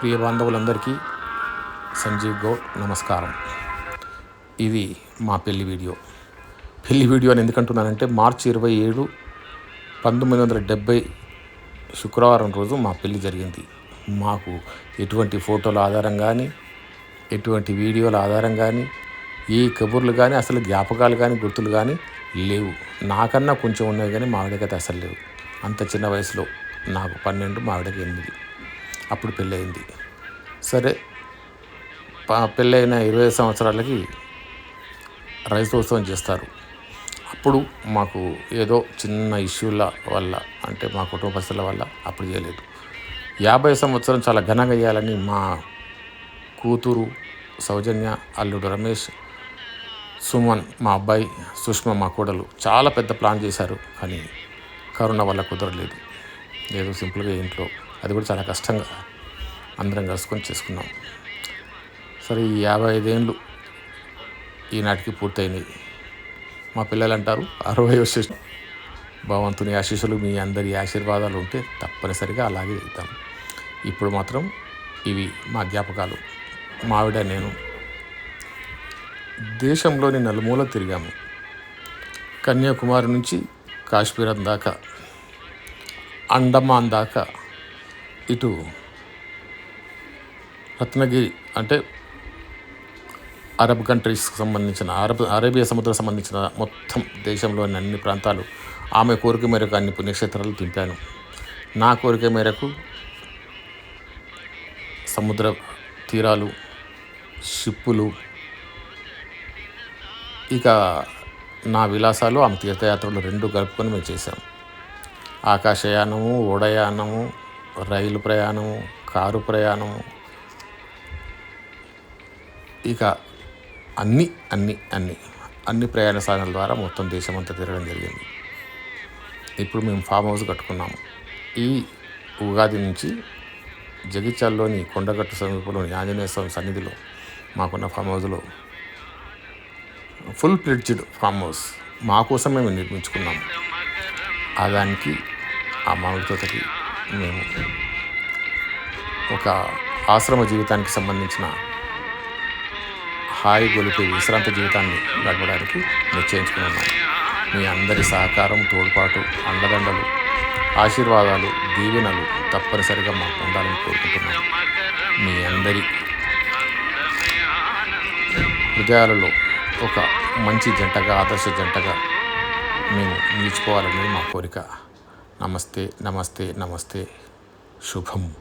ప్రియ బాంధవులందరికీ సంజీవ్ గౌడ్ నమస్కారం. ఇది మా పెళ్ళి వీడియో. పెళ్ళి వీడియో అని ఎందుకంటున్నానంటే మార్చి ఇరవై ఏడు పంతొమ్మిది వందల డెబ్భై శుక్రవారం రోజు మా పెళ్ళి జరిగింది. మాకు ఎటువంటి ఫోటోల ఆధారం కానీ ఎటువంటి వీడియోల ఆధారం కానీ ఈ కబుర్లు కానీ అసలు జ్ఞాపకాలు కానీ గుర్తులు కానీ లేవు. నాకన్నా కొంచెం ఉన్నాయి కానీ మా ఆవిడకైతే అసలు లేవు. అంత చిన్న వయసులో నాకు పన్నెండు మా ఆవిడకి ఎనిమిది. అప్పుడు పెళ్ళయింది. సరే పెళ్ళైన ఇరవై సంవత్సరాలకి రైతోత్సవం చేస్తారు. అప్పుడు మాకు ఏదో చిన్న ఇష్యూల వల్ల అంటే మా కుటుంబ పరిస్థితుల వల్ల అప్పుడు చేయలేదు. యాభై సంవత్సరం చాలా ఘనంగా చేయాలని మా కూతురు సౌజన్య అల్లుడు రమేష్ సుమన్ మా అబ్బాయి సుష్మ మా కోడలు చాలా పెద్ద ప్లాన్ చేశారు. కానీ కరోనా వల్ల కుదరలేదు. ఏదో సింపుల్గా ఇంట్లో అది కూడా చాలా కష్టంగా అందరం కలుసుకొని చేసుకున్నాం. సరే ఈ యాభై ఐదేళ్ళు ఈనాటికి పూర్తయినాయి. మా పిల్లలు అంటారు అరవై వచ్చేసి భగవంతుని ఆశీస్సులు మీ అందరి ఆశీర్వాదాలు ఉంటే తప్పనిసరిగా అలాగే ఇద్దాం ఇప్పుడు మాత్రం ఇవి మా జ్ఞాపకాలు. మావిడ నేను దేశంలోని నలుమూల తిరిగాము. కన్యాకుమారి నుంచి కాశ్మీరం దాకా అండమాన్ దాకా ఇటు రత్నగిరి అంటే అరబ్ కంట్రీస్కి సంబంధించిన అరబ్ అరేబియా సముద్రం సంబంధించిన మొత్తం దేశంలోని అన్ని ప్రాంతాలు ఆమె కోరిక మేరకు అన్ని పుణ్యక్షేత్రాలు తింపాను నా కోరిక మేరకు సముద్ర తీరాలు షిప్పులు ఇక నా విలాసాలు ఆమె తీర్థయాత్రలు రెండు కలుపుకొని మేము చేశాం. ఆకాశయానము ఓడయానము రైలు ప్రయాణము కారు ప్రయాణము ఇక అన్ని అన్ని అన్ని అన్ని ప్రయాణ సాధనాల ద్వారా మొత్తం దేశమంతా తిరగడం జరిగింది. ఇప్పుడు మేము ఫామ్ హౌస్ కట్టుకున్నాము. ఈ ఉగాది నుంచి జగిత్యాల్లోని కొండగట్టు సమీపంలోని ఆంజనేయ స్వామి సన్నిధిలో మాకున్న ఫామ్ హౌస్లో ఫుల్ ప్లెడ్జ్డ్ ఫామ్ హౌస్ మా కోసం మేము నిర్మించుకున్నాము. ఆ దానికి ఆ మామిడి తోటకి ఒక ఆశ్రమ జీవితానికి సంబంధించిన హాయి గొలుపు విశ్రాంతి జీవితాన్ని గడపడానికి నిశ్చయించుకున్నాను మీ అందరి సహకారం తోడ్పాటు అండదండలు ఆశీర్వాదాలు దీవెనలు తప్పనిసరిగా మాకు ఉండాలని కోరుకుంటున్నాను మీ అందరి హృదయాలలో ఒక మంచి జంటగా ఆదర్శ జంటగా మేము నిలిచిపోవాలనేది మా కోరిక. నమస్తే నమస్తే నమస్తే. శుభం.